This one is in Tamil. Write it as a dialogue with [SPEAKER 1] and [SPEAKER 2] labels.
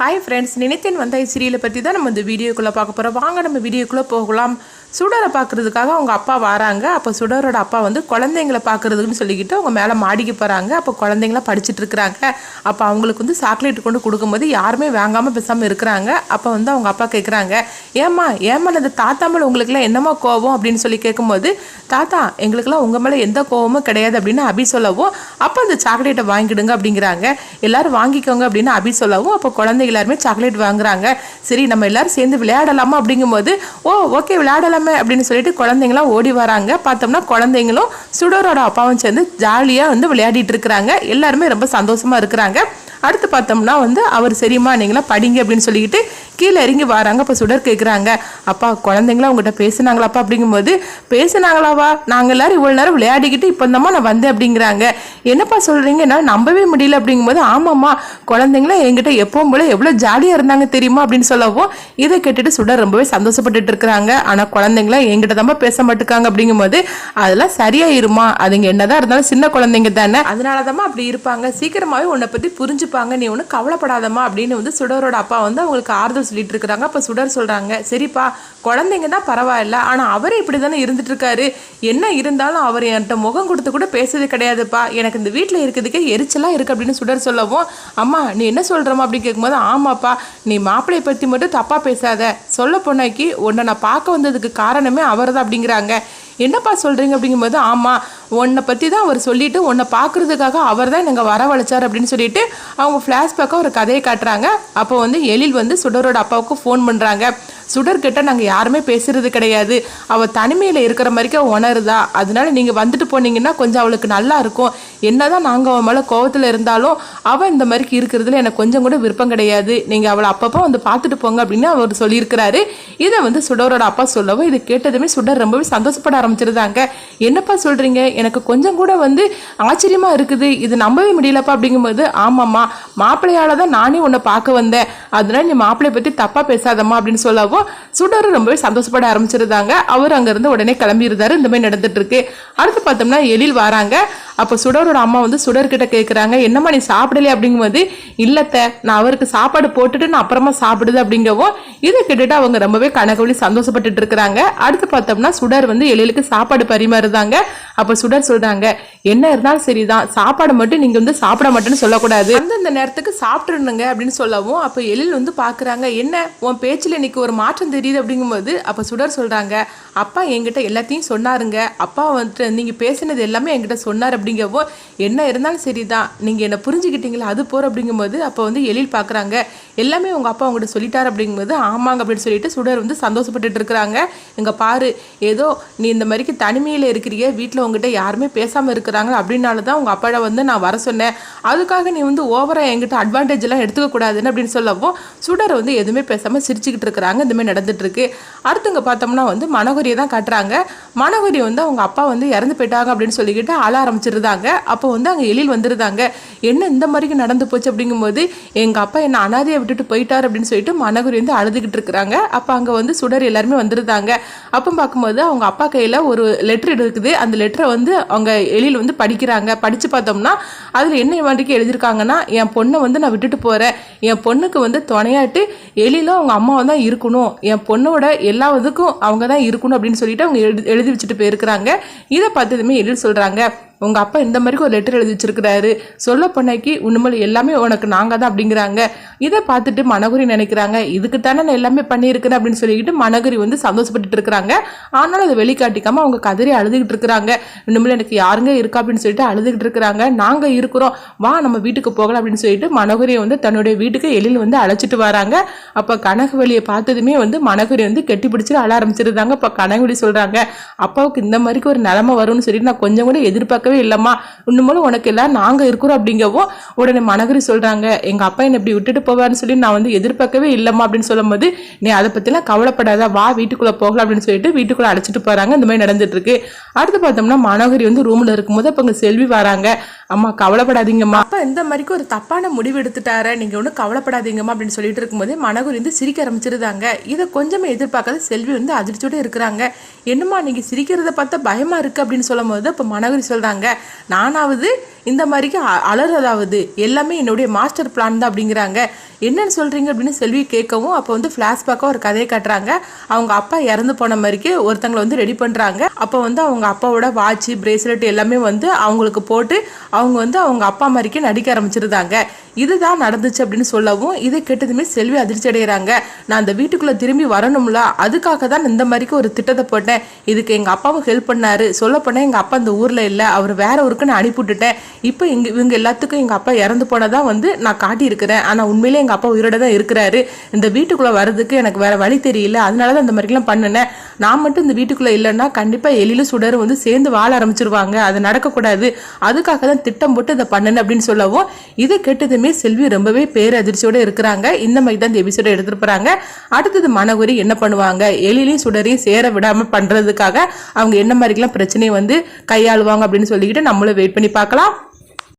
[SPEAKER 1] ஹாய் ஃப்ரெண்ட்ஸ் நினைத்தேன் வந்த சீரியலை பற்றி தான் நம்ம இந்த வீடியோக்குள்ளே பார்க்க போகிறோம் வாங்க நம்ம வீடியோக்குள்ளே போகலாம். சுடரை பார்க்குறதுக்காக அவங்க அப்பா வராங்க. அப்போ சுடரோட அப்பா வந்து குழந்தைங்களை பார்க்குறதுக்குன்னு சொல்லிக்கிட்டு அவங்க மேலே மாடிக்கு போகிறாங்க அப்போ குழந்தைங்களாம் படிச்சுட்டு இருக்கிறாங்க. அப்போ அவங்களுக்கு வந்து சாக்லேட் கொண்டு கொடுக்கும்போது யாருமே வாங்காமல் பேசாமல் இருக்கிறாங்க. அப்போ வந்து அவங்க அப்பா கேட்குறாங்க ஏம்மா ஏம்மா இந்த தாத்தா மேலே உங்களுக்குலாம் என்னம்மா கோவம் அப்படின்னு சொல்லி கேட்கும்போது தாத்தா எங்களுக்கெல்லாம் உங்கள் மேலே எந்த கோவமும் கிடையாது அப்படின்னு அபி சொல்லவும் அப்போ அந்த சாக்லேட்டை வாங்கிடுங்க அப்படிங்கிறாங்க. எல்லோரும் வாங்கிக்கோங்க அப்படின்னு அபி சொல்லவும் அப்போ குழந்தைங்க எல்லாருமே சாக்லேட் வாங்குறாங்க. சரி நம்ம எல்லாரும் சேர்ந்து விளையாடலாமா அப்படிங்கும்போது ஓ ஓகே விளையாடலாமே அப்படின்னு சொல்லிட்டு குழந்தைங்களாம் ஓடி வராங்க. பார்த்தோம்னா குழந்தைங்களும் சுடரோட அப்பாவும் சேர்ந்து ஜாலியாக வந்து விளையாடிட்டு இருக்கிறாங்க. எல்லாருமே ரொம்ப சந்தோஷமா இருக்கிறாங்க. அடுத்து பார்த்தோம்னா வந்து அவர் சரிம்மா நீங்களாம் படிங்க அப்படின்னு சொல்லிக்கிட்டு கீழே இறங்கி வராங்க. அப்போ சுடர் கேட்குறாங்க அப்பா குழந்தைங்களா உங்கள்கிட்ட பேசுனாங்களாப்பா அப்படிங்கும்போது பேசுனாங்களாவா? நாங்கள் எல்லாரும் இவ்வளோ நேரம் விளையாடிக்கிட்டு இப்போ நான் வந்தேன் அப்படிங்கிறாங்க. என்னப்பா சொல்கிறீங்க என்னால் நம்பவே முடியல அப்படிங்கும்போது ஆமாம்மா குழந்தைங்களாம் என்கிட்ட எப்பவும் போல எவ்வளோ ஜாலியாக இருந்தாங்க தெரியுமா? அப்படின்னு சொல்லவும் இதை கேட்டுட்டு சுடர் ரொம்பவே சந்தோஷப்பட்டுட்டு இருக்கிறாங்க ஆனால் குழந்தைங்களாம் என்கிட்ட தான் பேச மாட்டுக்காங்க அப்படிங்கும்போது அதெல்லாம் சரியாயிருமா? அதுங்க என்னதான் இருந்தாலும் சின்ன குழந்தைங்க தானே? அதனால தான் அப்படி இருப்பாங்க. சீக்கிரமாகவே உன்னை பற்றி புரிஞ்சு புரிஞ்சுப்பாங்க நீ ஒன்றும் கவலைப்படாதம்மா அப்படின்னு வந்து சுடரோட அப்பா வந்து அவங்களுக்கு ஆறுதல் சொல்லிட்டு இருக்கிறாங்க. அப்போ சுடர் சொல்கிறாங்க சரிப்பா குழந்தைங்க தான் பரவாயில்ல ஆனால் அவரே இப்படி தானே இருந்துட்டு இருக்காரு. என்ன இருந்தாலும் அவர் என்கிட்ட முகம் கொடுத்து கூட பேசுறது கிடையாதுப்பா. எனக்கு இந்த வீட்டில் இருக்கிறதுக்கே எரிச்சலாக இருக்கு அப்படின்னு சுடர் சொல்லவும் அம்மா நீ என்ன சொல்கிறமா அப்படின்னு கேட்கும்போது ஆமாப்பா நீ மாப்பிள்ளையை பற்றி மட்டும் தப்பாக பேசாத. சொல்ல பொண்ணாக்கி உன்னை நான் பார்க்க வந்ததுக்கு காரணமே அவர் தான் அப்படிங்கிறாங்க. என்னப்பா சொல்கிறீங்க அப்படிங்கும்போது ஆமாம் உன்னை பற்றி தான் அவர் சொல்லிவிட்டு உன்னை பார்க்குறதுக்காக அவர் தான் எனக்கு வரவழைச்சார் அப்படின்னு சொல்லிட்டு அவங்க ஃப்ளாஷ்பேக்காக ஒரு கதையை காட்டுறாங்க. அப்போ வந்து எழில் வந்து சுடரோட அப்பாவுக்கு ஃபோன் பண்ணுறாங்க சுடர்கிட்ட நாங்கள் யாருமே பேசுறது கிடையாது. அவள் தனிமையில் இருக்கிற மாதிரிக்கே உணருதா. அதனால நீங்கள் வந்துட்டு போனீங்கன்னா கொஞ்சம் அவளுக்கு நல்லா இருக்கும். என்னதான் நாங்கள் அவன் மேலே கோவத்தில் இருந்தாலும் அவள் இந்த மாதிரிக்கு இருக்கிறதுல எனக்கு கொஞ்சம் கூட விருப்பம் கிடையாது. நீங்கள் அவளை அப்பப்போ வந்து பார்த்துட்டு போங்க அப்படின்னு அவர் சொல்லியிருக்கிறாரு. இதை வந்து சுடரோட அப்பா சொல்லவும் இது கேட்டதுமே சுடர் ரொம்பவே சந்தோஷப்பட ஆரம்பிச்சிருந்தாங்க. என்னப்பா சொல்கிறீங்க எனக்கு கொஞ்சம் கூட வந்து ஆச்சரியமாக இருக்குது. இது நம்பவே முடியலப்பா அப்படிங்கும்போது ஆமாம்மா மாப்பிள்ளையால் தான் நானே உன்னை பார்க்க வந்தேன். அதனால நீ மாப்பிள்ளையை பற்றி தப்பாக பேசாதம்மா அப்படின்னு சொல்லவும் சுடர் ரொம்பவே சந்தோஷப்பட ஆரம்பிச்சிருந்தாங்க. அவர் அங்கேருந்து உடனே கிளம்பியிருந்தாரு. இந்த மாதிரி நடந்துட்டு இருக்கு அடுத்து பார்த்தோம்னா எழில் வராங்க. அப்போ சுடரோட அம்மா வந்து சுடர்கிட்ட கேட்குறாங்க என்னம்மா நீ சாப்பிடலையே அப்படிங்கும்போது இல்லத்த நான் அவருக்கு சாப்பாடு போட்டுட்டு நான் அப்புறமா சாப்பிடுது அப்படிங்கவும் இதை கேட்டுட்டு அவங்க ரொம்பவே கணக்கொழி சந்தோஷப்பட்டுட்டு இருக்கிறாங்க. அடுத்து பார்த்தோம்னா சுடர் வந்து எழிலுக்கு சாப்பாடு பரிமாறுதாங்க. அப்போ சுடர் சொல்றாங்க என்ன இருந்தாலும் சரிதான். சாப்பாடு மட்டும் நீங்க வந்து சாப்பிட மாட்டேன்னு சொல்லக்கூடாது. அந்தந்த நேரத்துக்கு சாப்பிட்டுருணுங்க அப்படின்னு சொல்லவும் அப்போ எழில் வந்து பார்க்குறாங்க என்ன? உன் பேச்சில் இன்னைக்கு ஒரு மாற்றம் தெரியுது அப்படிங்கும்போது அப்போ சுடர் சொல்றாங்க அப்பா என்கிட்ட எல்லாத்தையும் சொன்னாருங்க. அப்பா வந்துட்டு நீங்க பேசினது எல்லாமே என்கிட்ட சொன்னார் அப்படிங்கவோ என்ன இருந்தாலும் சரிதான். நீங்க என்ன புரிஞ்சுக்கிட்டீங்களா? அது போற அப்படிங்கும்போது அப்போ வந்து எழில் பார்க்குறாங்க எல்லாமே உங்க அப்பா உங்ககிட்ட சொல்லிட்டார் அப்படிங்கும்போது ஆமாங்க அப்படின்னு சொல்லிட்டு சுடர் வந்து சந்தோஷப்பட்டுட்டு இருக்கிறாங்க. இங்க பாரு ஏதோ நீ இந்த மாதிரிக்கு தனிமையில் இருக்கிறீங்க வீட்டில் உங்ககிட்ட யாருமே பேசாமல் இருக்கிறாங்க அப்படின்னால தான் உங்கள் அப்பாவை வந்து நான் வர சொன்னேன். அதுக்காக நீ வந்து ஓவராக என்கிட்ட அட்வான்டேஜ் எல்லாம் எடுத்துக்கக்கூடாதுன்னு அப்படின்னு சொல்லவும் சுடர் வந்து எதுவுமே பேசாமல் சிரிச்சுக்கிட்டு இருக்கிறாங்க. இந்தமாதிரி நடந்துட்டுருக்கு அடுத்தவங்க பார்த்தோம்னா வந்து மனோகரியை தான் காட்டுறாங்க. மனோகரி வந்து அவங்க அப்பா வந்து இறந்து போயிட்டாங்க அப்படின்னு சொல்லிக்கிட்டு அழ ஆரம்பிச்சிருந்தாங்க. அப்போ வந்து அங்கே எழில் வந்துருந்தாங்க. என்ன இந்த மாதிரிக்கு நடந்து போச்சு அப்படிங்கும்போது எங்கள் அப்பா என்ன அனாதையை விட்டுட்டு போயிட்டார் அப்படின்னு சொல்லிட்டு மனகுரி வந்து அழுதுகிட்டு இருக்கிறாங்க. அப்போ அங்கே வந்து சுடர் எல்லாருமே வந்துருந்தாங்க. அப்போ பார்க்கும்போது அவங்க அப்பா கையில் ஒரு லெட்டர் இருக்குது அந்த லெட்டர் வந்து அவங்க எழில் வந்து படிக்கிறாங்க. படித்து பார்த்தோம்னா அதில் என்ன வண்டிக்கு எழுதியிருக்காங்கன்னா என் பொண்ணை வந்து நான் விட்டுட்டு போகிறேன் என் பொண்ணுக்கு வந்து துணையாட்டு எழிலும் அவங்க அம்மாவை தான் இருக்கணும். என் பொண்ணோட எல்லா இதுக்கும் அவங்க தான் இருக்கணும் அப்படின்னு சொல்லிட்டு அவங்க எழுதி எழுதி வச்சுட்டு போயிருக்கிறாங்க. இதை பார்த்ததுமே எழில் சொல்கிறாங்க உங்கள் அப்பா இந்த மாதிரி ஒரு லெட்டர் எழுதி வச்சிருக்கிறாரு சொல்ல பொண்ணைக்கு உண்மையில் எல்லாமே உனக்கு நாங்கள் தான் அப்படிங்கிறாங்க. இதை பார்த்துட்டு மனகுரி நினைக்கிறாங்க. இதுக்கு தானே நான் எல்லாமே பண்ணியிருக்கிறேன் அப்படின்னு சொல்லிக்கிட்டு மனகுரி வந்து சந்தோஷப்பட்டுட்டு இருக்கிறாங்க. ஆனாலும் அதை வெளிக்காட்டிக்காமல் அவங்க கதறி அழுதுகிட்டு இருக்கிறாங்க. இனிமேல் எனக்கு யாருங்க இருக்கா அப்படின்னு சொல்லிட்டு அழுதுகிட்டு இருக்கிறாங்க. நாங்கள் இருக்கிறோம். வா நம்ம வீட்டுக்கு போகலாம் அப்படின்னு சொல்லிட்டு மனகுரியை வந்து தன்னுடைய வீட்டுக்கு எழில் வந்து அழைச்சிட்டு வராங்க. அப்போ கனகவெளியை பார்த்ததுமே வந்து மனகுரி வந்து கெட்டி பிடிச்சிட்டு அழ ஆரம்பிச்சிருந்தாங்க அப்போ கனகவெளி சொல்கிறாங்க அப்பாவுக்கு இந்த மாதிரிக்கு ஒரு நிலமை வரும்னு சொல்லிட்டு நான் கொஞ்சம் கூட எதிர்பார்க்க எதிர்பார்க்கவே இல்லைம்மா. இன்னும் உனக்கு எல்லாம் நாங்கள் இருக்கிறோம் அப்படிங்கவும் உடனே மனகரி சொல்கிறாங்க எங்கள் அப்பா என்னை இப்படி விட்டுட்டு போவார்னு சொல்லி நான் வந்து எதிர்பார்க்கவே இல்லைம்மா. அப்படின்னு சொல்லும்போது நீ அதை பற்றிலாம் கவலைப்படாத வா வீட்டுக்குள்ளே போகலாம். அப்படின்னு சொல்லிட்டு வீட்டுக்குள்ளே அழைச்சிட்டு போகிறாங்க இந்த மாதிரி நடந்துட்டு இருக்கு அடுத்து பார்த்தோம்னா மனோகரி வந்து ரூமில் இருக்கும்போது அப்போ இங்கே செல்வி வராங்க. அம்மா கவலைப்படாதீங்கம்மா. அப்பா இந்த மாதிரிக்கு ஒரு தப்பான முடிவு எடுத்துட்டார நீங்கள் ஒன்றும் கவலைப்படாதீங்கம்மா அப்படின்னு சொல்லிட்டு இருக்கும்போது மனகுரி வந்து சிரிக்க ஆரம்பிச்சிருந்தாங்க இதை கொஞ்சமே எதிர்பார்க்காத செல்வி வந்து அதிர்ச்சியோட இருக்கிறாங்க. என்னம்மா நீங்கள் சிரிக்கிறத பார்த்தா பயமாக இருக்குது அப்படின்னு சொல்லும் போது இப்போ மனோகரி சொல்கிறாங்க நானாவது இந்த மாதிரிக்கு அ- அலறதாவது எல்லாமே என்னுடைய மாஸ்டர் பிளான் தான் அப்படிங்கிறாங்க. என்னன்னு சொல்கிறீங்க அப்படின்னு செல்வி கேட்கவும் அப்போ வந்து ஃப்ளாஷ்பேக்காக ஒரு கதையை காட்டுறாங்க. அவங்க அப்பா இறந்து போன மாதிரிக்கு ஒருத்தங்களை வந்து ரெடி பண்ணுறாங்க அப்போ வந்து அவங்க அப்பாவோட வாட்ச் பிரேஸ்லெட் எல்லாமே வந்து அவங்களுக்கு போட்டு அவங்க வந்து அவங்க அப்பா மாதிரிக்கே நடிக்க ஆரம்பிச்சிருந்தாங்க. இதுதான் நடந்துச்சு அப்படின்னு சொல்லவும் இதை கெட்டதுமே செல்வி அதிர்ச்சி அடைகிறாங்க. நான் அந்த வீட்டுக்குள்ளே திரும்பி வரணும்ல அதுக்காக தான் இந்த மாதிரிக்கு ஒரு திட்டத்தை போட்டேன். இதுக்கு எங்கள் அப்பாவும் ஹெல்ப் பண்ணாரு. சொல்ல போனால் எங்கள் அப்பா இந்த ஊரில் இல்லை. அவர் வேற ஊருக்கு நான் அனுப்பிவிட்டுட்டேன் இப்போ இங்கே இவங்க எல்லாத்துக்கும் எங்கள் அப்பா இறந்து போனதான் வந்து நான் காட்டியிருக்கிறேன். ஆனால் உண்மையிலே எங்கள் அப்பா உயிரோட தான் இருக்கிறாரு. இந்த வீட்டுக்குள்ளே வர்றதுக்கு எனக்கு வேறு வழி தெரியல. அதனால தான் இந்த மாதிரிலாம் பண்ணினேன். நான் மட்டும் இந்த வீட்டுக்குள்ளே இல்லைன்னா கண்டிப்பாக எழில சுடர் வந்து சேர்ந்து வாழ ஆரம்பிச்சிருவாங்க. அது நடக்கக்கூடாது. அதுக்காக தான் திட்டம் போட்டு இதை பண்ணினேன் அப்படின்னு சொல்லவும் இதை கேட்டதுமே செல்வி ரொம்பவே பேரதிர்ச்சியோடு இருக்கிறாங்க. இந்த மாதிரி தான் இந்த எபிசோட எடுத்துருப்பாங்க அடுத்தது மனகுரி என்ன பண்ணுவாங்க? எலிலையும் சுடரையும் சேர விடாமல் பண்ணுறதுக்காக அவங்க என்ன மாதிரிலாம் பிரச்சனையை வந்து கையாளுவாங்க அப்படின்னு சொல்லிக்கிட்டு நம்மளும் வெயிட் பண்ணி பார்க்கலாம்.